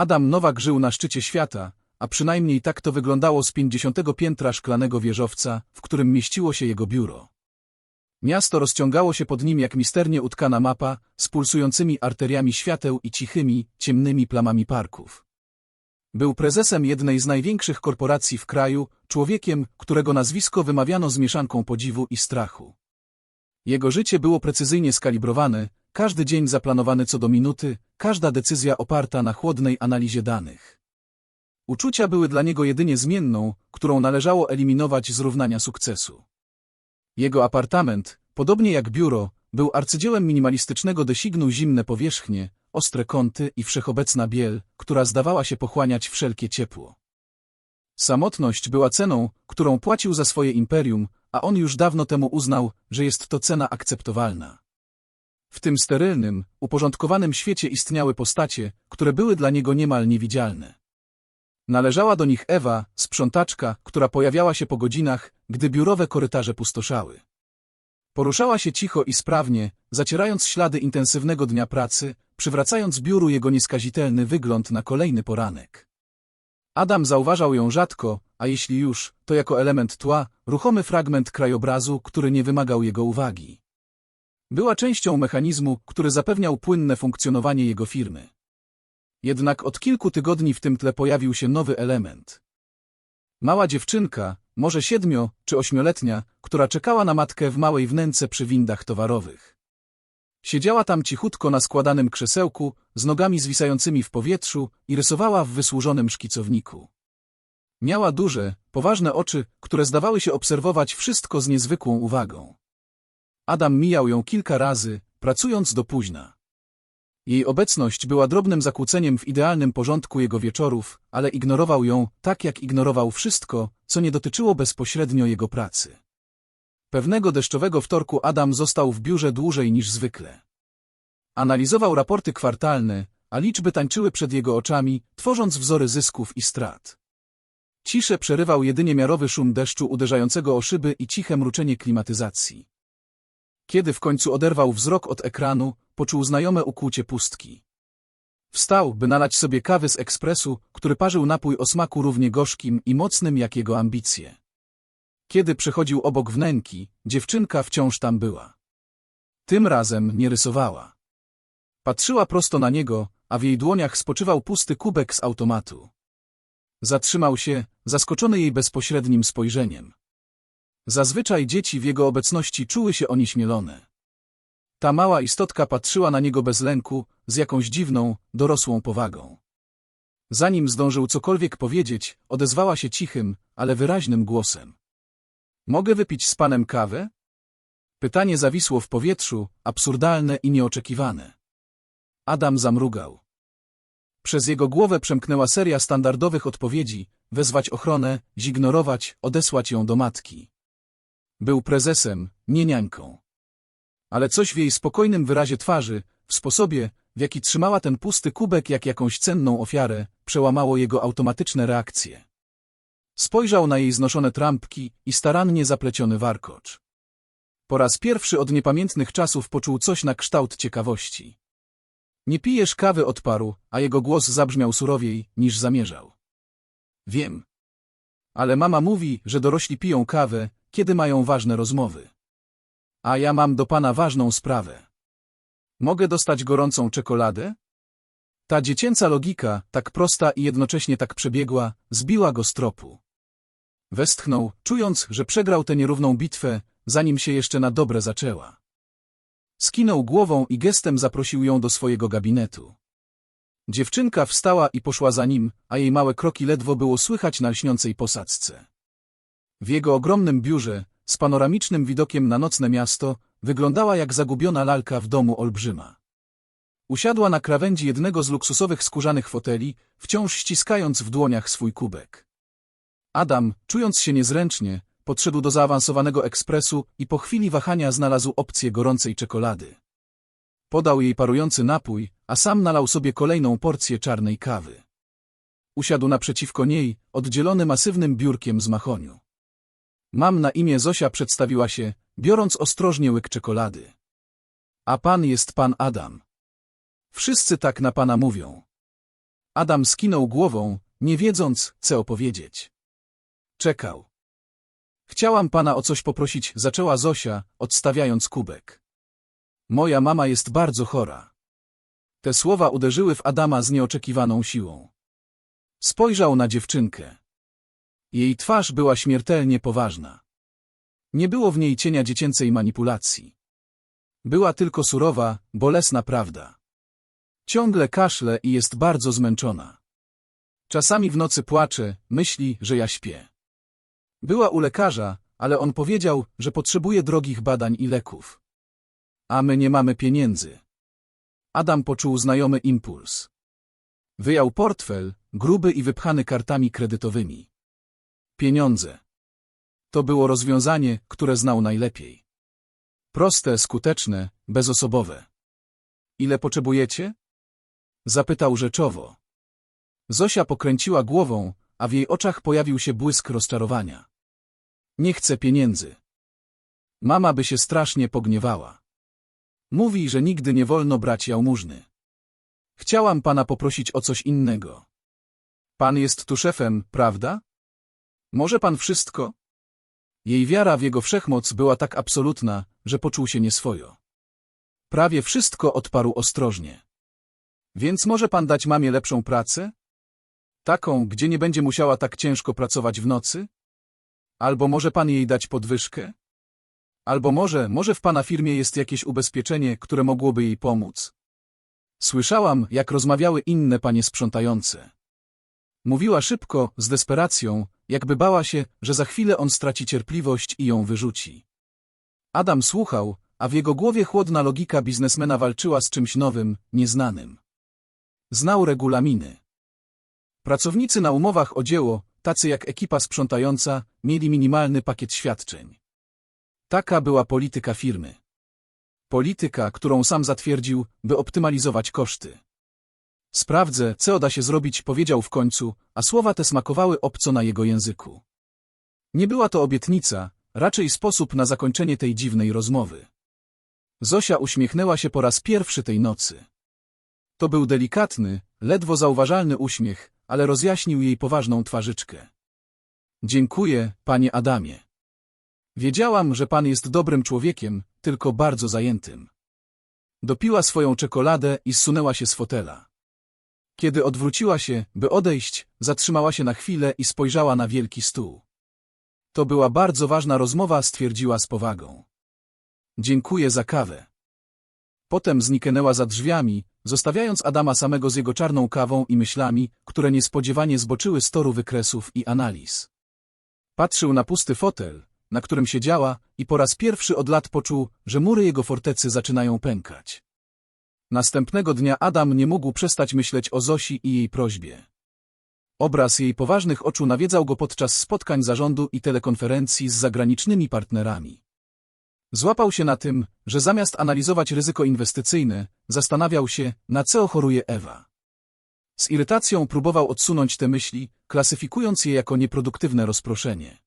Adam Nowak żył na szczycie świata, a przynajmniej tak to wyglądało z 50 piętra szklanego wieżowca, w którym mieściło się jego biuro. Miasto rozciągało się pod nim jak misternie utkana mapa, z pulsującymi arteriami świateł i cichymi, ciemnymi plamami parków. Był prezesem jednej z największych korporacji w kraju, człowiekiem, którego nazwisko wymawiano z mieszanką podziwu i strachu. Jego życie było precyzyjnie skalibrowane, każdy dzień zaplanowany co do minuty, każda decyzja oparta na chłodnej analizie danych. Uczucia były dla niego jedynie zmienną, którą należało eliminować z równania sukcesu. Jego apartament, podobnie jak biuro, był arcydziełem minimalistycznego designu zimne powierzchnie, ostre kąty i wszechobecna biel, która zdawała się pochłaniać wszelkie ciepło. Samotność była ceną, którą płacił za swoje imperium, a on już dawno temu uznał, że jest to cena akceptowalna. W tym sterylnym, uporządkowanym świecie istniały postacie, które były dla niego niemal niewidzialne. Należała do nich Ewa, sprzątaczka, która pojawiała się po godzinach, gdy biurowe korytarze pustoszały. Poruszała się cicho i sprawnie, zacierając ślady intensywnego dnia pracy, przywracając biuru jego nieskazitelny wygląd na kolejny poranek. Adam zauważał ją rzadko, a jeśli już, to jako element tła, ruchomy fragment krajobrazu, który nie wymagał jego uwagi. Była częścią mechanizmu, który zapewniał płynne funkcjonowanie jego firmy. Jednak od kilku tygodni w tym tle pojawił się nowy element. Mała dziewczynka, może siedmio czy ośmioletnia, która czekała na matkę w małej wnęce przy windach towarowych. Siedziała tam cichutko na składanym krzesełku, z nogami zwisającymi w powietrzu i rysowała w wysłużonym szkicowniku. Miała duże, poważne oczy, które zdawały się obserwować wszystko z niezwykłą uwagą. Adam mijał ją kilka razy, pracując do późna. Jej obecność była drobnym zakłóceniem w idealnym porządku jego wieczorów, ale ignorował ją, tak jak ignorował wszystko, co nie dotyczyło bezpośrednio jego pracy. Pewnego deszczowego wtorku Adam został w biurze dłużej niż zwykle. Analizował raporty kwartalne, a liczby tańczyły przed jego oczami, tworząc wzory zysków i strat. Ciszę przerywał jedynie miarowy szum deszczu uderzającego o szyby i ciche mruczenie klimatyzacji. Kiedy w końcu oderwał wzrok od ekranu, poczuł znajome ukłucie pustki. Wstał, by nalać sobie kawy z ekspresu, który parzył napój o smaku równie gorzkim i mocnym jak jego ambicje. Kiedy przechodził obok wnęki, dziewczynka wciąż tam była. Tym razem nie rysowała. Patrzyła prosto na niego, a w jej dłoniach spoczywał pusty kubek z automatu. Zatrzymał się, zaskoczony jej bezpośrednim spojrzeniem. Zazwyczaj dzieci w jego obecności czuły się onieśmielone. Ta mała istotka patrzyła na niego bez lęku, z jakąś dziwną, dorosłą powagą. Zanim zdążył cokolwiek powiedzieć, odezwała się cichym, ale wyraźnym głosem. Mogę wypić z panem kawę? Pytanie zawisło w powietrzu, absurdalne i nieoczekiwane. Adam zamrugał. Przez jego głowę przemknęła seria standardowych odpowiedzi, wezwać ochronę, zignorować, odesłać ją do matki. Był prezesem, nie niańką. Ale coś w jej spokojnym wyrazie twarzy, w sposobie, w jaki trzymała ten pusty kubek jak jakąś cenną ofiarę, przełamało jego automatyczne reakcje. Spojrzał na jej znoszone trampki i starannie zapleciony warkocz. Po raz pierwszy od niepamiętnych czasów poczuł coś na kształt ciekawości. Nie pijesz kawy odparł, a jego głos zabrzmiał surowiej, niż zamierzał. Wiem. Ale mama mówi, że dorośli piją kawę, kiedy mają ważne rozmowy. A ja mam do pana ważną sprawę. Mogę dostać gorącą czekoladę? Ta dziecięca logika, tak prosta i jednocześnie tak przebiegła, zbiła go z tropu. Westchnął, czując, że przegrał tę nierówną bitwę, zanim się jeszcze na dobre zaczęła. Skinął głową i gestem zaprosił ją do swojego gabinetu. Dziewczynka wstała i poszła za nim, a jej małe kroki ledwo było słychać na lśniącej posadzce. W jego ogromnym biurze, z panoramicznym widokiem na nocne miasto, wyglądała jak zagubiona lalka w domu olbrzyma. Usiadła na krawędzi jednego z luksusowych skórzanych foteli, wciąż ściskając w dłoniach swój kubek. Adam, czując się niezręcznie, podszedł do zaawansowanego ekspresu i po chwili wahania znalazł opcję gorącej czekolady. Podał jej parujący napój, a sam nalał sobie kolejną porcję czarnej kawy. Usiadł naprzeciwko niej, oddzielony masywnym biurkiem z mahoniu. Mam na imię Zosia przedstawiła się, biorąc ostrożnie łyk czekolady. A pan jest pan Adam. Wszyscy tak na pana mówią. Adam skinął głową, nie wiedząc, co opowiedzieć. Czekał. Chciałam pana o coś poprosić, zaczęła Zosia, odstawiając kubek. Moja mama jest bardzo chora. Te słowa uderzyły w Adama z nieoczekiwaną siłą. Spojrzał na dziewczynkę. Jej twarz była śmiertelnie poważna. Nie było w niej cienia dziecięcej manipulacji. Była tylko surowa, bolesna prawda. Ciągle kaszle i jest bardzo zmęczona. Czasami w nocy płacze, myśli, że ja śpię. Była u lekarza, ale on powiedział, że potrzebuje drogich badań i leków. A my nie mamy pieniędzy. Adam poczuł znajomy impuls. Wyjął portfel, gruby i wypchany kartami kredytowymi. Pieniądze. To było rozwiązanie, które znał najlepiej. Proste, skuteczne, bezosobowe. Ile potrzebujecie? Zapytał rzeczowo. Zosia pokręciła głową, a w jej oczach pojawił się błysk rozczarowania. Nie chcę pieniędzy. Mama by się strasznie pogniewała. Mówi, że nigdy nie wolno brać jałmużny. Chciałam pana poprosić o coś innego. Pan jest tu szefem, prawda? Może pan wszystko? Jej wiara w jego wszechmoc była tak absolutna, że poczuł się nieswojo. Prawie wszystko odparł ostrożnie. Więc może pan dać mamie lepszą pracę? Taką, gdzie nie będzie musiała tak ciężko pracować w nocy? Albo może pan jej dać podwyżkę? Albo może, może w pana firmie jest jakieś ubezpieczenie, które mogłoby jej pomóc? Słyszałam, jak rozmawiały inne panie sprzątające. Mówiła szybko, z desperacją, jakby bała się, że za chwilę on straci cierpliwość i ją wyrzuci. Adam słuchał, a w jego głowie chłodna logika biznesmena walczyła z czymś nowym, nieznanym. Znał regulaminy. Pracownicy na umowach o dzieło, tacy jak ekipa sprzątająca, mieli minimalny pakiet świadczeń. Taka była polityka firmy. Polityka, którą sam zatwierdził, by optymalizować koszty. Sprawdzę, co da się zrobić, powiedział w końcu, a słowa te smakowały obco na jego języku. Nie była to obietnica, raczej sposób na zakończenie tej dziwnej rozmowy. Zosia uśmiechnęła się po raz pierwszy tej nocy. To był delikatny, ledwo zauważalny uśmiech, ale rozjaśnił jej poważną twarzyczkę. Dziękuję, panie Adamie. Wiedziałam, że pan jest dobrym człowiekiem, tylko bardzo zajętym. Dopiła swoją czekoladę i zsunęła się z fotela. Kiedy odwróciła się, by odejść, zatrzymała się na chwilę i spojrzała na wielki stół. To była bardzo ważna rozmowa, stwierdziła z powagą. Dziękuję za kawę. Potem zniknęła za drzwiami, zostawiając Adama samego z jego czarną kawą i myślami, które niespodziewanie zboczyły z toru wykresów i analiz. Patrzył na pusty fotel, na którym siedziała i po raz pierwszy od lat poczuł, że mury jego fortecy zaczynają pękać. Następnego dnia Adam nie mógł przestać myśleć o Zosi i jej prośbie. Obraz jej poważnych oczu nawiedzał go podczas spotkań zarządu i telekonferencji z zagranicznymi partnerami. Złapał się na tym, że zamiast analizować ryzyko inwestycyjne, zastanawiał się, na co choruje Ewa. Z irytacją próbował odsunąć te myśli, klasyfikując je jako nieproduktywne rozproszenie.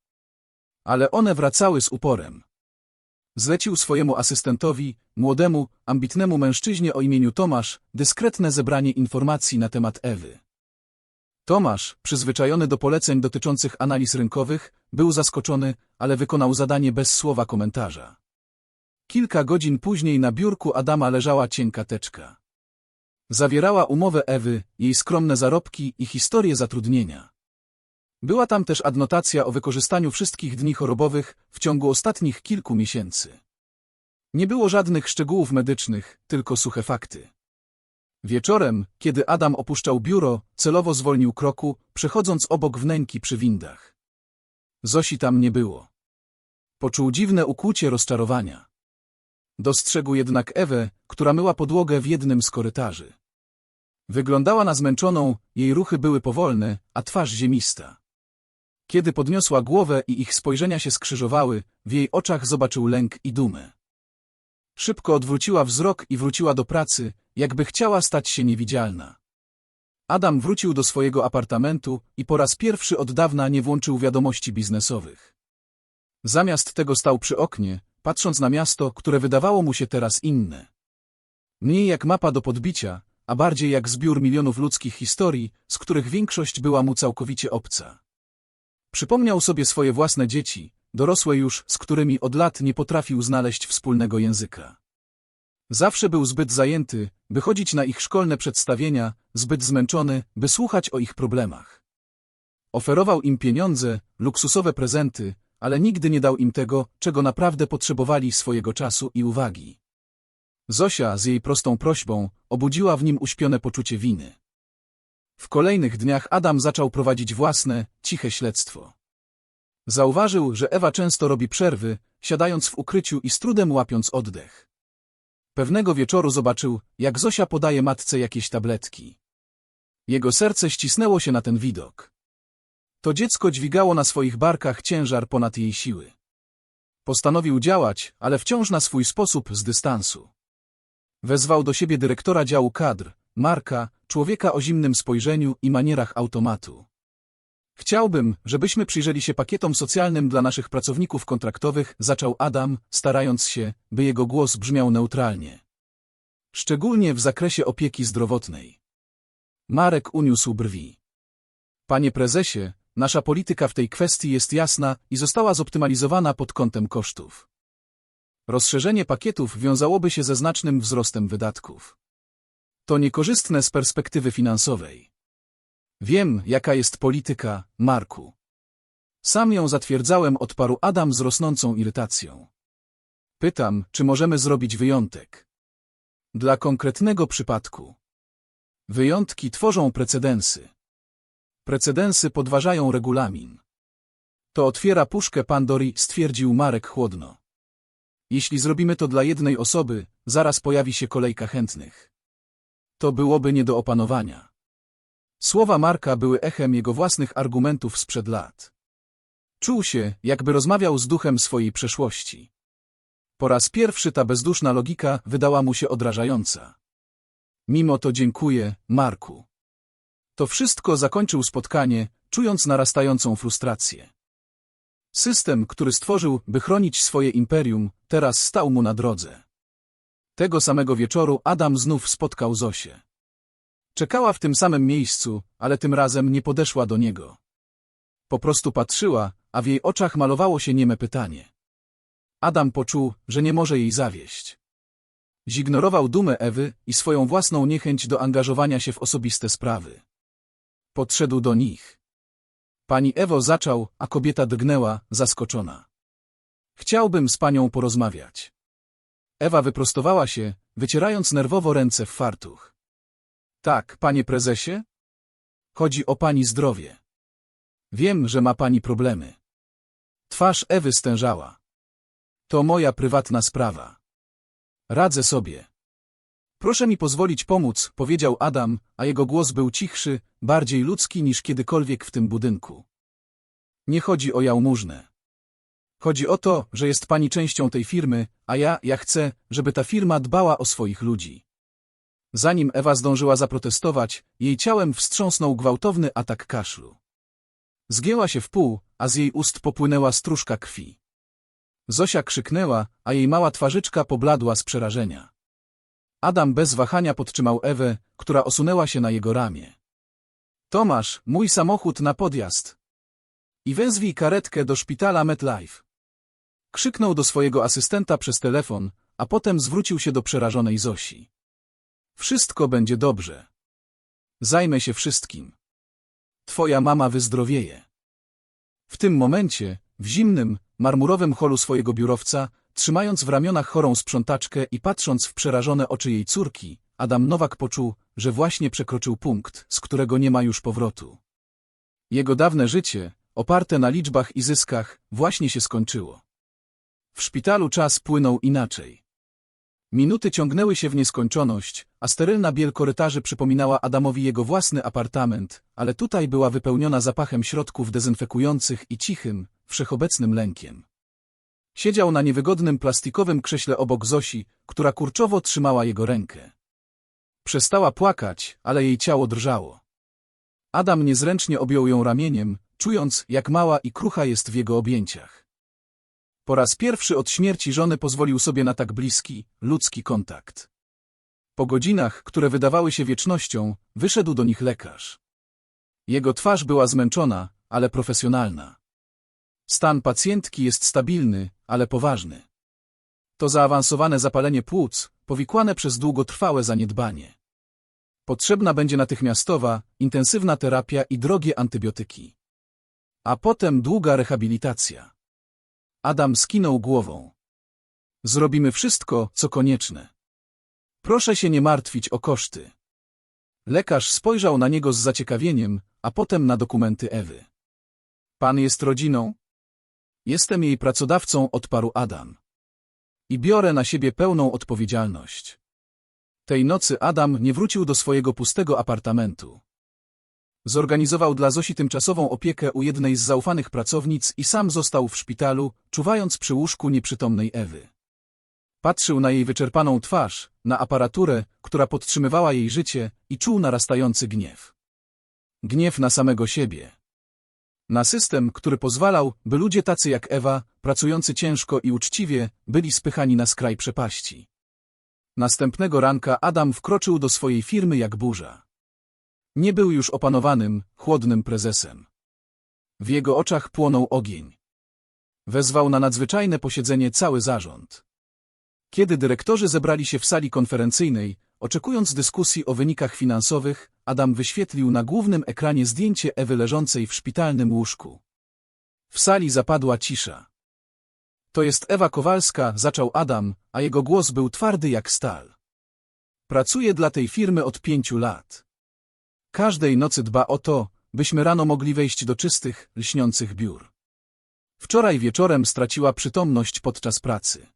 Ale one wracały z uporem. Zlecił swojemu asystentowi, młodemu, ambitnemu mężczyźnie o imieniu Tomasz, dyskretne zebranie informacji na temat Ewy. Tomasz, przyzwyczajony do poleceń dotyczących analiz rynkowych, był zaskoczony, ale wykonał zadanie bez słowa komentarza. Kilka godzin później na biurku Adama leżała cienka teczka. Zawierała umowę Ewy, jej skromne zarobki i historię zatrudnienia. Była tam też adnotacja o wykorzystaniu wszystkich dni chorobowych w ciągu ostatnich kilku miesięcy. Nie było żadnych szczegółów medycznych, tylko suche fakty. Wieczorem, kiedy Adam opuszczał biuro, celowo zwolnił kroku, przechodząc obok wnęki przy windach. Zosi tam nie było. Poczuł dziwne ukłucie rozczarowania. Dostrzegł jednak Ewę, która myła podłogę w jednym z korytarzy. Wyglądała na zmęczoną, jej ruchy były powolne, a twarz ziemista. Kiedy podniosła głowę i ich spojrzenia się skrzyżowały, w jej oczach zobaczył lęk i dumę. Szybko odwróciła wzrok i wróciła do pracy, jakby chciała stać się niewidzialna. Adam wrócił do swojego apartamentu i po raz pierwszy od dawna nie włączył wiadomości biznesowych. Zamiast tego stał przy oknie, patrząc na miasto, które wydawało mu się teraz inne. Mniej jak mapa do podbicia, a bardziej jak zbiór milionów ludzkich historii, z których większość była mu całkowicie obca. Przypomniał sobie swoje własne dzieci, dorosłe już, z którymi od lat nie potrafił znaleźć wspólnego języka. Zawsze był zbyt zajęty, by chodzić na ich szkolne przedstawienia, zbyt zmęczony, by słuchać o ich problemach. Oferował im pieniądze, luksusowe prezenty, ale nigdy nie dał im tego, czego naprawdę potrzebowali swojego czasu i uwagi. Zosia z jej prostą prośbą obudziła w nim uśpione poczucie winy. W kolejnych dniach Adam zaczął prowadzić własne, ciche śledztwo. Zauważył, że Ewa często robi przerwy, siadając w ukryciu i z trudem łapiąc oddech. Pewnego wieczoru zobaczył, jak Zosia podaje matce jakieś tabletki. Jego serce ścisnęło się na ten widok. To dziecko dźwigało na swoich barkach ciężar ponad jej siły. Postanowił działać, ale wciąż na swój sposób z dystansu. Wezwał do siebie dyrektora działu kadr, Marka, człowieka o zimnym spojrzeniu i manierach automatu. Chciałbym, żebyśmy przyjrzeli się pakietom socjalnym dla naszych pracowników kontraktowych, zaczął Adam, starając się, by jego głos brzmiał neutralnie. Szczególnie w zakresie opieki zdrowotnej. Marek uniósł brwi. Panie prezesie, nasza polityka w tej kwestii jest jasna i została zoptymalizowana pod kątem kosztów. Rozszerzenie pakietów wiązałoby się ze znacznym wzrostem wydatków. To niekorzystne z perspektywy finansowej. Wiem, jaka jest polityka, Marku. Sam ją zatwierdzałem, odparł Adam z rosnącą irytacją. Pytam, czy możemy zrobić wyjątek. Dla konkretnego przypadku. Wyjątki tworzą precedensy. Precedensy podważają regulamin. To otwiera puszkę Pandori, stwierdził Marek chłodno. Jeśli zrobimy to dla jednej osoby, zaraz pojawi się kolejka chętnych. To byłoby nie do opanowania. Słowa Marka były echem jego własnych argumentów sprzed lat. Czuł się, jakby rozmawiał z duchem swojej przeszłości. Po raz pierwszy ta bezduszna logika wydała mu się odrażająca. Mimo to dziękuję, Marku. To wszystko zakończył spotkanie, czując narastającą frustrację. System, który stworzył, by chronić swoje imperium, teraz stał mu na drodze. Tego samego wieczoru Adam znów spotkał Zosię. Czekała w tym samym miejscu, ale tym razem nie podeszła do niego. Po prostu patrzyła, a w jej oczach malowało się nieme pytanie. Adam poczuł, że nie może jej zawieść. Zignorował dumę Ewy i swoją własną niechęć do angażowania się w osobiste sprawy. Podszedł do nich. Pani Ewo zaczął, a kobieta drgnęła, zaskoczona. Chciałbym z panią porozmawiać. Ewa wyprostowała się, wycierając nerwowo ręce w fartuch. Tak, panie prezesie? Chodzi o pani zdrowie. Wiem, że ma pani problemy. Twarz Ewy stężała. To moja prywatna sprawa. Radzę sobie. Proszę mi pozwolić pomóc, powiedział Adam, a jego głos był cichszy, bardziej ludzki niż kiedykolwiek w tym budynku. Nie chodzi o jałmużnę. Chodzi o to, że jest pani częścią tej firmy, a ja, ja chcę, żeby ta firma dbała o swoich ludzi. Zanim Ewa zdążyła zaprotestować, jej ciałem wstrząsnął gwałtowny atak kaszlu. Zgięła się w pół, a z jej ust popłynęła stróżka krwi. Zosia krzyknęła, a jej mała twarzyczka pobladła z przerażenia. Adam bez wahania podtrzymał Ewę, która osunęła się na jego ramię. Tomasz, mój samochód na podjazd. I wezwij karetkę do szpitala MetLife. Krzyknął do swojego asystenta przez telefon, a potem zwrócił się do przerażonej Zosi. Wszystko będzie dobrze. Zajmę się wszystkim. Twoja mama wyzdrowieje. W tym momencie, w zimnym, marmurowym holu swojego biurowca, trzymając w ramionach chorą sprzątaczkę i patrząc w przerażone oczy jej córki, Adam Nowak poczuł, że właśnie przekroczył punkt, z którego nie ma już powrotu. Jego dawne życie, oparte na liczbach i zyskach, właśnie się skończyło. W szpitalu czas płynął inaczej. Minuty ciągnęły się w nieskończoność, a sterylna biel korytarzy przypominała Adamowi jego własny apartament, ale tutaj była wypełniona zapachem środków dezynfekujących i cichym, wszechobecnym lękiem. Siedział na niewygodnym plastikowym krześle obok Zosi, która kurczowo trzymała jego rękę. Przestała płakać, ale jej ciało drżało. Adam niezręcznie objął ją ramieniem, czując, jak mała i krucha jest w jego objęciach. Po raz pierwszy od śmierci żony pozwolił sobie na tak bliski, ludzki kontakt. Po godzinach, które wydawały się wiecznością, wyszedł do nich lekarz. Jego twarz była zmęczona, ale profesjonalna. Stan pacjentki jest stabilny, ale poważny. To zaawansowane zapalenie płuc, powikłane przez długotrwałe zaniedbanie. Potrzebna będzie natychmiastowa, intensywna terapia i drogie antybiotyki. A potem długa rehabilitacja. Adam skinął głową. Zrobimy wszystko, co konieczne. Proszę się nie martwić o koszty. Lekarz spojrzał na niego z zaciekawieniem, a potem na dokumenty Ewy. Pan jest rodziną? Jestem jej pracodawcą, odparł Adam. I biorę na siebie pełną odpowiedzialność. Tej nocy Adam nie wrócił do swojego pustego apartamentu. Zorganizował dla Zosi tymczasową opiekę u jednej z zaufanych pracownic i sam został w szpitalu, czuwając przy łóżku nieprzytomnej Ewy. Patrzył na jej wyczerpaną twarz, na aparaturę, która podtrzymywała jej życie i czuł narastający gniew. Gniew na samego siebie. Na system, który pozwalał, by ludzie tacy jak Ewa, pracujący ciężko i uczciwie, byli spychani na skraj przepaści. Następnego ranka Adam wkroczył do swojej firmy jak burza. Nie był już opanowanym, chłodnym prezesem. W jego oczach płonął ogień. Wezwał na nadzwyczajne posiedzenie cały zarząd. Kiedy dyrektorzy zebrali się w sali konferencyjnej, oczekując dyskusji o wynikach finansowych, Adam wyświetlił na głównym ekranie zdjęcie Ewy leżącej w szpitalnym łóżku. W sali zapadła cisza. To jest Ewa Kowalska, zaczął Adam, a jego głos był twardy jak stal. Pracuję dla tej firmy od pięciu lat. Każdej nocy dba o to, byśmy rano mogli wejść do czystych, lśniących biur. Wczoraj wieczorem straciła przytomność podczas pracy.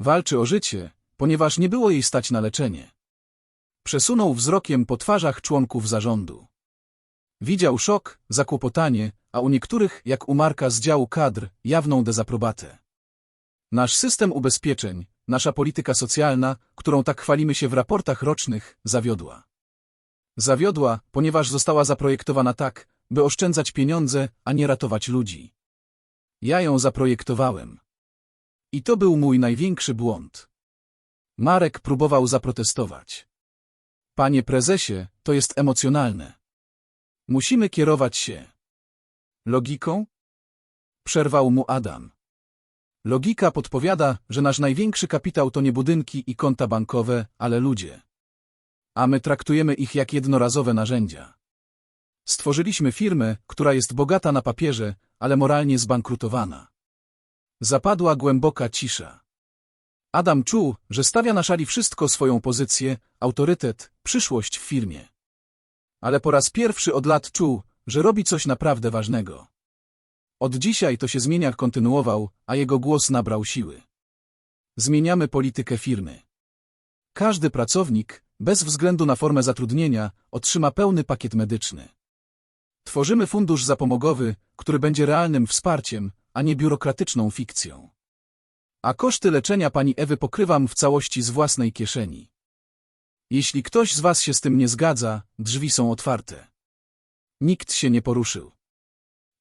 Walczy o życie, ponieważ nie było jej stać na leczenie. Przesunął wzrokiem po twarzach członków zarządu. Widział szok, zakłopotanie, a u niektórych, jak u Marka z działu kadr, jawną dezaprobatę. Nasz system ubezpieczeń, nasza polityka socjalna, którą tak chwalimy się w raportach rocznych, zawiodła. Zawiodła, ponieważ została zaprojektowana tak, by oszczędzać pieniądze, a nie ratować ludzi. Ja ją zaprojektowałem. I to był mój największy błąd. Marek próbował zaprotestować. Panie prezesie, to jest emocjonalne. Musimy kierować się. Logiką? Przerwał mu Adam. Logika podpowiada, że nasz największy kapitał to nie budynki i konta bankowe, ale ludzie. A my traktujemy ich jak jednorazowe narzędzia. Stworzyliśmy firmę, która jest bogata na papierze, ale moralnie zbankrutowana. Zapadła głęboka cisza. Adam czuł, że stawia na szali wszystko swoją pozycję, autorytet, przyszłość w firmie. Ale po raz pierwszy od lat czuł, że robi coś naprawdę ważnego. Od dzisiaj to się zmienia, kontynuował, a jego głos nabrał siły. Zmieniamy politykę firmy. Każdy pracownik, bez względu na formę zatrudnienia, otrzyma pełny pakiet medyczny. Tworzymy fundusz zapomogowy, który będzie realnym wsparciem, a nie biurokratyczną fikcją. A koszty leczenia pani Ewy pokrywam w całości z własnej kieszeni. Jeśli ktoś z was się z tym nie zgadza, drzwi są otwarte. Nikt się nie poruszył.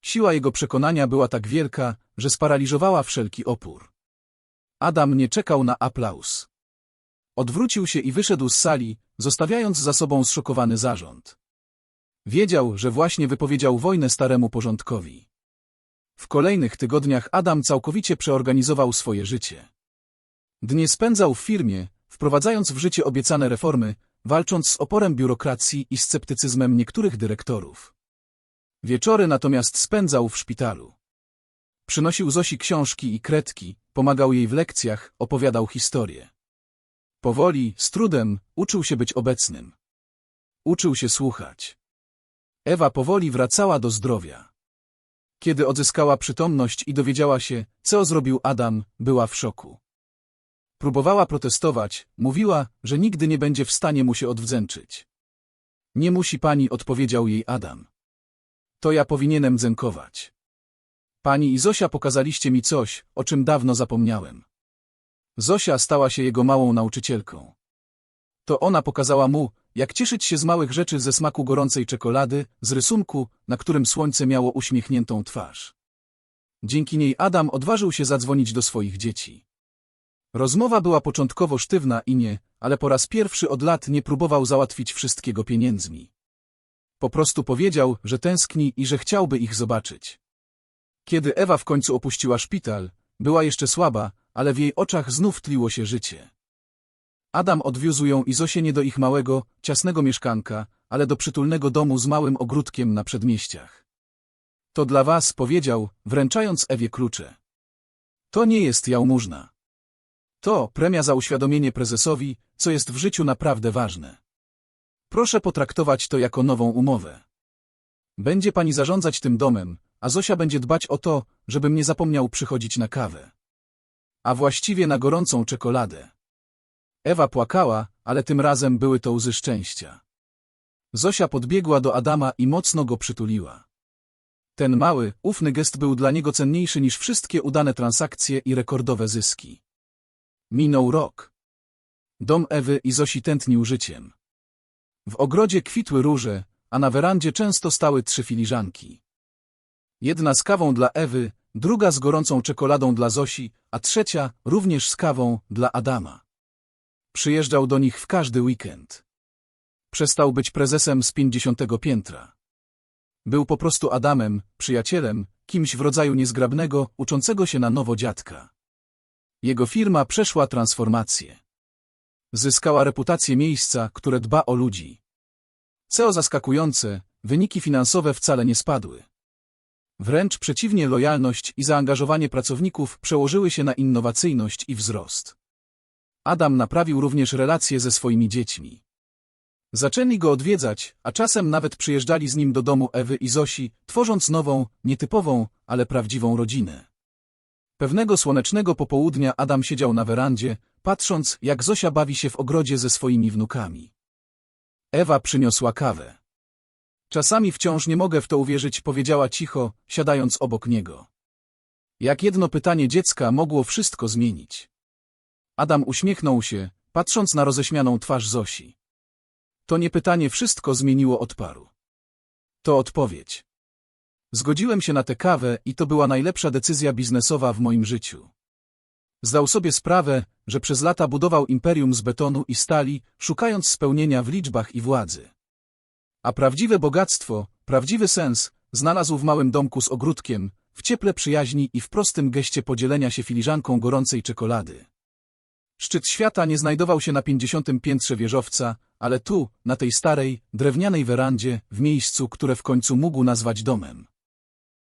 Siła jego przekonania była tak wielka, że sparaliżowała wszelki opór. Adam nie czekał na aplauz. Odwrócił się i wyszedł z sali, zostawiając za sobą zszokowany zarząd. Wiedział, że właśnie wypowiedział wojnę staremu porządkowi. W kolejnych tygodniach Adam całkowicie przeorganizował swoje życie. Dnie spędzał w firmie, wprowadzając w życie obiecane reformy, walcząc z oporem biurokracji i sceptycyzmem niektórych dyrektorów. Wieczory natomiast spędzał w szpitalu. Przynosił Zosi książki i kredki, pomagał jej w lekcjach, opowiadał historię. Powoli, z trudem, uczył się być obecnym. Uczył się słuchać. Ewa powoli wracała do zdrowia. Kiedy odzyskała przytomność i dowiedziała się, co zrobił Adam, była w szoku. Próbowała protestować, mówiła, że nigdy nie będzie w stanie mu się odwdzięczyć. Nie musi pani, odpowiedział jej Adam. To ja powinienem dzękować. Pani i Zosia pokazaliście mi coś, o czym dawno zapomniałem. Zosia stała się jego małą nauczycielką. To ona pokazała mu, jak cieszyć się z małych rzeczy ze smaku gorącej czekolady, z rysunku, na którym słońce miało uśmiechniętą twarz. Dzięki niej Adam odważył się zadzwonić do swoich dzieci. Rozmowa była początkowo sztywna i nie, ale po raz pierwszy od lat nie próbował załatwić wszystkiego pieniędzmi. Po prostu powiedział, że tęskni i że chciałby ich zobaczyć. Kiedy Ewa w końcu opuściła szpital, była jeszcze słaba, ale w jej oczach znów tliło się życie. Adam odwiózł ją i Zosię nie do ich małego, ciasnego mieszkanka, ale do przytulnego domu z małym ogródkiem na przedmieściach. To dla was, powiedział, wręczając Ewie klucze. To nie jest jałmużna. To premia za uświadomienie prezesowi, co jest w życiu naprawdę ważne. Proszę potraktować to jako nową umowę. Będzie pani zarządzać tym domem, a Zosia będzie dbać o to, żebym nie zapomniał przychodzić na kawę. A właściwie na gorącą czekoladę. Ewa płakała, ale tym razem były to łzy szczęścia. Zosia podbiegła do Adama i mocno go przytuliła. Ten mały, ufny gest był dla niego cenniejszy niż wszystkie udane transakcje i rekordowe zyski. Minął rok. Dom Ewy i Zosi tętnił życiem. W ogrodzie kwitły róże, a na werandzie często stały trzy filiżanki. Jedna z kawą dla Ewy, druga z gorącą czekoladą dla Zosi, a trzecia również z kawą dla Adama. Przyjeżdżał do nich w każdy weekend. Przestał być prezesem z pięćdziesiątego piętra. Był po prostu Adamem, przyjacielem, kimś w rodzaju niezgrabnego, uczącego się na nowo dziadka. Jego firma przeszła transformację. Zyskała reputację miejsca, które dba o ludzi. Co zaskakujące, wyniki finansowe wcale nie spadły. Wręcz przeciwnie lojalność i zaangażowanie pracowników przełożyły się na innowacyjność i wzrost. Adam naprawił również relacje ze swoimi dziećmi. Zaczęli go odwiedzać, a czasem nawet przyjeżdżali z nim do domu Ewy i Zosi, tworząc nową, nietypową, ale prawdziwą rodzinę. Pewnego słonecznego popołudnia Adam siedział na werandzie, patrząc, jak Zosia bawi się w ogrodzie ze swoimi wnukami. Ewa przyniosła kawę. Czasami wciąż nie mogę w to uwierzyć, powiedziała cicho, siadając obok niego. Jak jedno pytanie dziecka mogło wszystko zmienić. Adam uśmiechnął się, patrząc na roześmianą twarz Zosi. To nie pytanie wszystko zmieniło odparu. To odpowiedź. Zgodziłem się na tę kawę i to była najlepsza decyzja biznesowa w moim życiu. Zdał sobie sprawę, że przez lata budował imperium z betonu i stali, szukając spełnienia w liczbach i władzy. A prawdziwe bogactwo, prawdziwy sens, znalazł w małym domku z ogródkiem, w cieple przyjaźni i w prostym geście podzielenia się filiżanką gorącej czekolady. Szczyt świata nie znajdował się na pięćdziesiątym piętrze wieżowca, ale tu, na tej starej, drewnianej werandzie, w miejscu, które w końcu mógł nazwać domem.